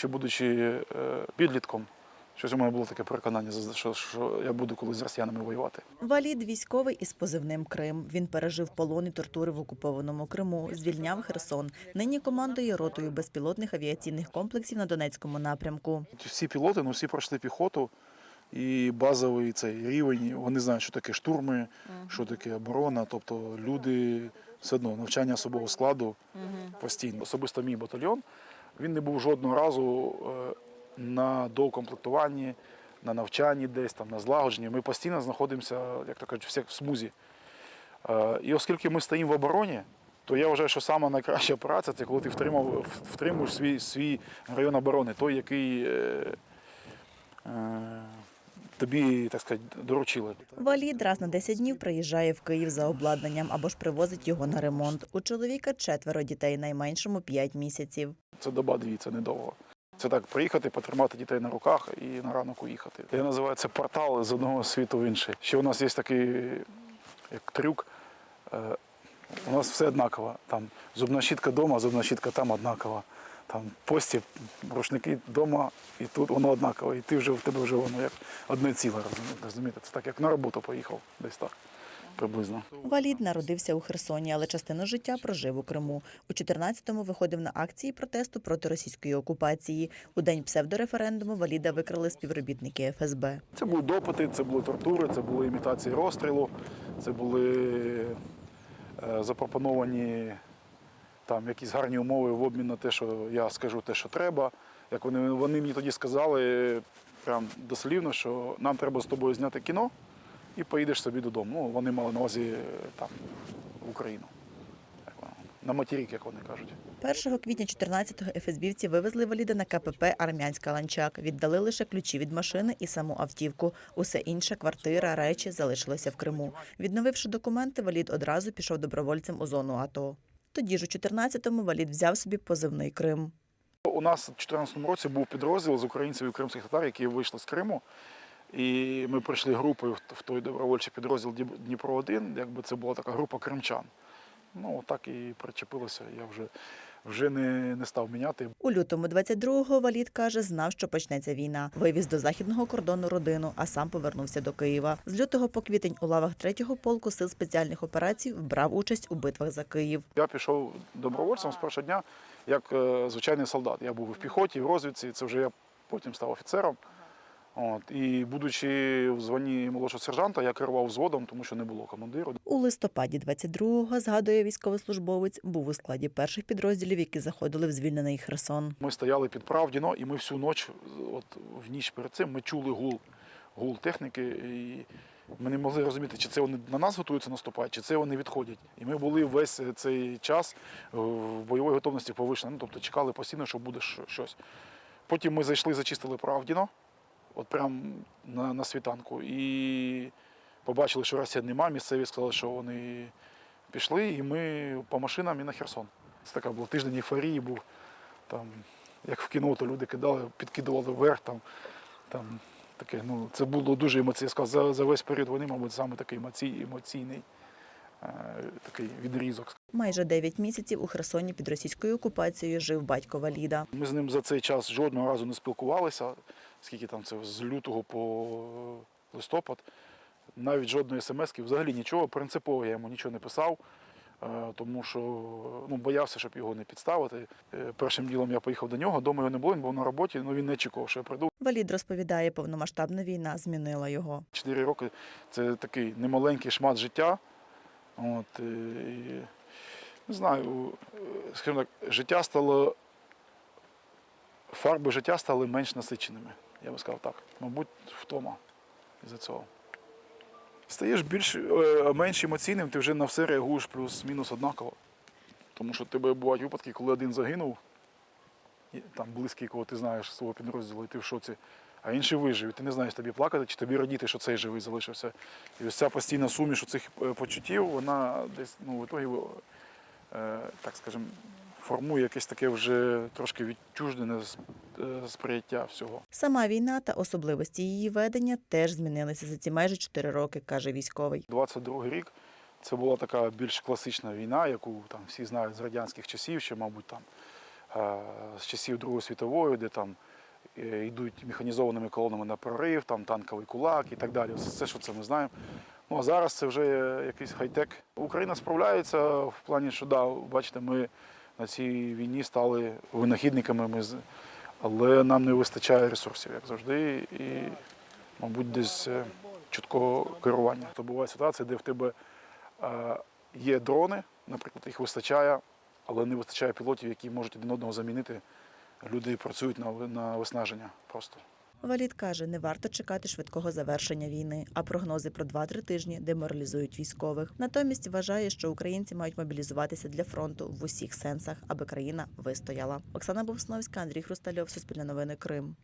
Чи будучи е, підлітком, щось у мене було таке переконання, за- що, що я буду колись з росіянами воювати. Валід військовий із позивним Крим. Він пережив полон і тортури в окупованому Криму, звільняв Херсон. Нині командує ротою безпілотних авіаційних комплексів на Донецькому напрямку. Всі пілоти, ну всі пройшли піхоту. І базовий цей рівень, вони знають, що таке штурми, що таке оборона. Тобто люди все одно навчання особового складу постійно. Особисто мій батальйон він не був жодного разу е, на доукомплектуванні, на навчанні десь там, на злагодженні. Ми постійно знаходимося, як то кажуть, в смузі. Е, І оскільки ми стоїмо в обороні, то я вважаю, що сама найкраща праця це коли ти втримав, втримуєш свій, свій район оборони, той, який е, тобі, так сказати, доручили. Валід раз на 10 днів приїжджає в Київ за обладнанням або ж привозить його на ремонт. У чоловіка четверо дітей, найменшому 5 місяців. Це доба дві, це недовго. Це так, приїхати, потримати дітей на руках і на ранок уїхати. Я називаю це портал з одного світу в інший. Ще у нас є такий як трюк. е, У нас все однаково. Там зубна щітка вдома, зубна щітка там однакова. Там пості, рушники вдома, і тут воно однаково. І ти вже в тебе вже воно як одне ціле, розумієте? Це так, як на роботу поїхав, десь так, приблизно. Валід народився у Херсоні, але частину життя прожив у Криму. У 14-му виходив на акції протесту проти російської окупації. У день псевдореферендуму Валіда викрали співробітники ФСБ. Це були допити, це були тортури, це були імітації розстрілу, це були е, запропоновані там якісь гарні умови в обмін на те, що я скажу те, що треба. Як вони, вони мені тоді сказали, прям дослівно, що нам треба з тобою зняти кіно і поїдеш собі додому. Ну, вони мали на увазі е, там в Україну. На материк, як вони кажуть. 1 квітня 14-го ФСБівці вивезли Валіда на КПП Армянська Ланчак. Віддали лише ключі від машини і саму автівку. Усе інше квартира, речі залишилося в Криму. Відновивши документи, Валід одразу пішов добровольцем у зону АТО. Тоді ж у 14-му Валід взяв собі позивний Крим. У нас у 2014 році був підрозділ з українців і кримських татар, які вийшли з Криму. І ми прийшли групою в- той добровольчий підрозділ Дніпро-1, якби це була така група кримчан. Ну, так і причепилося. Я вже, вже не, не став міняти. У лютому 22-го Валід каже, знав, що почнеться війна. Вивіз до західного кордону родину, а сам повернувся до Києва. З лютого по квітень у лавах 3-го полку сил спеціальних операцій брав участь у битвах за Київ. Я пішов добровольцем з першого дня як е, звичайний солдат. Я був і в піхоті, і в розвідці. Це вже я потім став офіцером. От. І будучи в званні молодшого сержанта, я керував взводом, тому що не було командиру. У листопаді 22-го, згадує військовослужбовець, був у складі перших підрозділів, які заходили в звільнений Херсон. Ми стояли під Правдіно, і ми всю ніч, от в ніч перед цим, ми чули гул, гул техніки. І ми не могли розуміти, чи це вони на нас готуються наступати, чи це вони відходять. І ми були весь цей час е, в бойовій готовності повишено, ну, тобто чекали постійно, що буде щось. Потім ми зайшли, зачистили Правдіно, от прямо на, на світанку, і побачили, що Росія нема. Місцеві сказали, що вони пішли, і ми по машинам і на Херсон. Це така була тиждень ейфорії був. Там, як в кіно, то люди кидали, підкидували вверх. Там, там, таке, ну, це було дуже емоційно. Сказав, за, за весь період війни, мабуть, саме такий емоцій, емоційний е, такий відрізок. Майже 9 місяців у Херсоні під російською окупацією жив батько Валіда. Ми з ним за цей час жодного разу не спілкувалися, скільки там це з лютого по листопад. Навіть жодної смс-ки, взагалі нічого. Принципово я йому нічого не писав, е, тому що ну, боявся, щоб його не підставити. Е, Першим ділом я поїхав до нього, дома його не було, він був на роботі, ну він не очікував, що я прийду. Валід розповідає, повномасштабна війна змінила його. Чотири роки це такий немаленький шмат життя. От, і, не знаю, е, скажімо так, життя стало. Фарби життя стали менш насиченими, я би сказав так. Мабуть, втома із-за цього. Стаєш більш е, менш емоційним, ти вже на все реагуєш плюс-мінус однаково. Тому що тебе бувають випадки, коли один загинув, там близький, кого ти знаєш свого підрозділу, і ти в шоці, а інший вижив. І ти не знаєш, тобі плакати чи тобі радіти, що цей живий залишився. І ось ця постійна суміш цих почуттів, вона десь ну, в ітогі, е, так скажемо, формує якесь таке вже трошки відчуждене е, сприйняття всього. Сама війна та особливості її ведення теж змінилися за ці майже 4 роки, каже військовий. 22 рік це була така більш класична війна, яку там всі знають з радянських часів, ще, мабуть, там е, з часів Другої світової, де там е, йдуть механізованими колонами на прорив, там танковий кулак і так далі. Все, що це ми знаємо. Ну а зараз це вже якийсь хай-тек. Україна справляється в плані, що да, бачите, ми на цій війні стали винахідниками, ми, але нам не вистачає ресурсів, як завжди, і, мабуть, десь е, чіткого керування. То буває ситуація, де в тебе е, є дрони, наприклад, їх вистачає, але не вистачає пілотів, які можуть один одного замінити. Люди працюють на, на виснаження просто. Валід каже, не варто чекати швидкого завершення війни, а прогнози про 2-3 тижні деморалізують військових. Натомість вважає, що українці мають мобілізуватися для фронту в усіх сенсах, аби країна вистояла. Оксана Бовсновська, Андрій Хрустальов, Суспільне новини Крим.